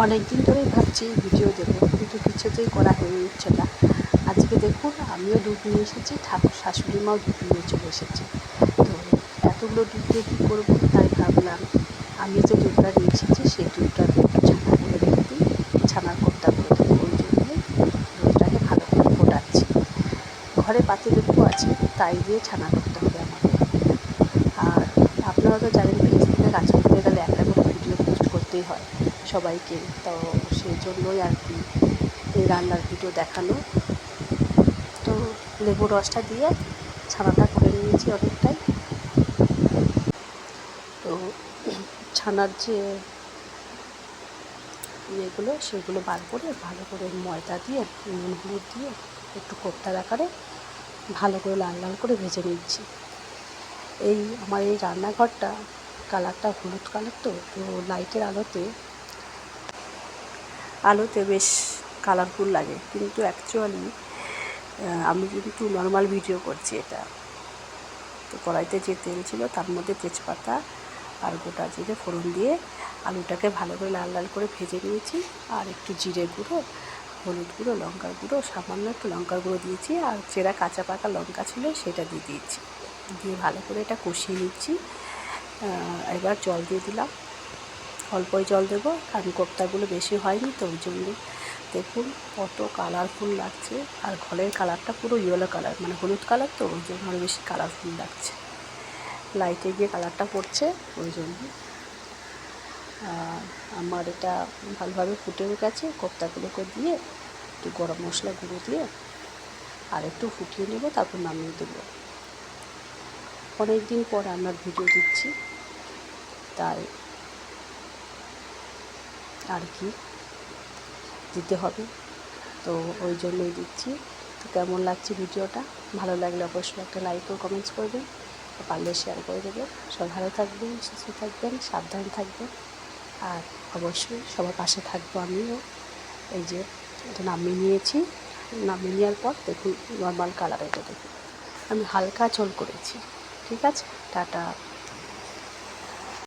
অনেক দিন ধরেই ভাবছি ভিডিও দেবো, কিন্তু কিছুতেই করা হয়ে উঠছে না। আজকে দেখুন, আমিও দুধ নিয়ে এসেছি, ঠাকুর শাশুড়ি মাও দুধ নিয়ে চলে এসেছে। তো এতগুলো দুধ দিয়ে কী করব তাই ভাবলাম, আমি যে দুধটা নিয়ে এসেছি, সেই দুধটা একটু ছানা করে রেখে দিই ছানার কোপ্তা করে দেবো ওই দুধটাকে ভালো করে ফোটাচ্ছি। ঘরে পাতিলেবু আছে, তাই দিয়ে ছানা করতে হবে আমাকে। আর আপনারা তো জানেন, ফেসবুকে কাজ করতে গেলে একটা করে ভিডিও পোস্ট করতেই হয়। সবাইকে। তো সেই জন্যই আর কি এই রান্নার ভিডিও দেখানো। তো লেবু রসটা দিয়ে ছানাটা করে নিয়েছি অনেকটাই। তো ছানার যে ইয়েগুলো, সেগুলো বার করে ভালো করে ময়দা দিয়ে, নুন, হলুদ দিয়ে একটু কোপ্তার আকারে ভালো করে লাল লাল করে ভেজে নিচ্ছি। এই আমার এই রান্নাঘরটা কালারটা হলুদ কালার তো তো লাইটের আলোতে আলোতে বেশ কালারফুল লাগে। কিন্তু অ্যাকচুয়ালি আমি কিন্তু নর্মাল ভিডিও করছি এটা। তো কড়াইতে যে তেল ছিল, তার মধ্যে তেজপাতা আর গোটা জিরে ফোড়ন দিয়ে আলুটাকে ভালো করে লাল লাল করে ভেজে নিয়েছি। আর একটু জিরে গুঁড়ো, হলুদ গুঁড়ো, লঙ্কার গুঁড়ো, সামান্য একটু লঙ্কার গুঁড়ো দিয়েছি। আর চেরা কাঁচা পাকা লঙ্কা ছিল, সেটা দিয়ে দিয়েছি। দিয়ে ভালো করে এটা কষিয়ে নিচ্ছি। এবার জল দিয়ে দিলাম। অল্পই জল দেবো, কারণ কোপ্তাগুলো বেশি হয়নি তো ওই জন্য। দেখুন কত কালারফুল লাগছে, আর ঘরের কালারটা পুরো ইয়েলো কালার মানে হলুদ কালার তো, ওই জন্য বেশি কালারফুল লাগছে। লাইটে গিয়ে কালারটা পড়ছে, ওই জন্য। আমার এটা ভালোভাবে ফুটেও গেছে, কোপ্তাগুলোকে দিয়ে একটু গরম মশলা গুঁড়ো দিয়ে আর একটু ফুটিয়ে নেব, তারপর নামিয়ে দেবো। অনেক দিন পর রান্নার ভিডিও দিচ্ছি, তাই আর কি দিতে হবে। তো ওই জন্যই দিচ্ছি। তো কেমন লাগছে ভিডিওটা? ভালো লাগলে অবশ্যই একটা লাইক ও কমেন্টস করবেন। পারলে শেয়ার করে দেবেন। সব ভালো থাকবেন, সুস্থ থাকবেন, সাবধান থাকবেন। আর অবশ্যই সবার পাশে থাকব আমিও। এই যে এটা নামিয়ে নিয়েছি। নামিয়ে নেওয়ার পর দেখুন নর্মাল কালার এটা দেখুন। আমি হালকা ঝোল করেছি। ঠিক আছে? টাটা।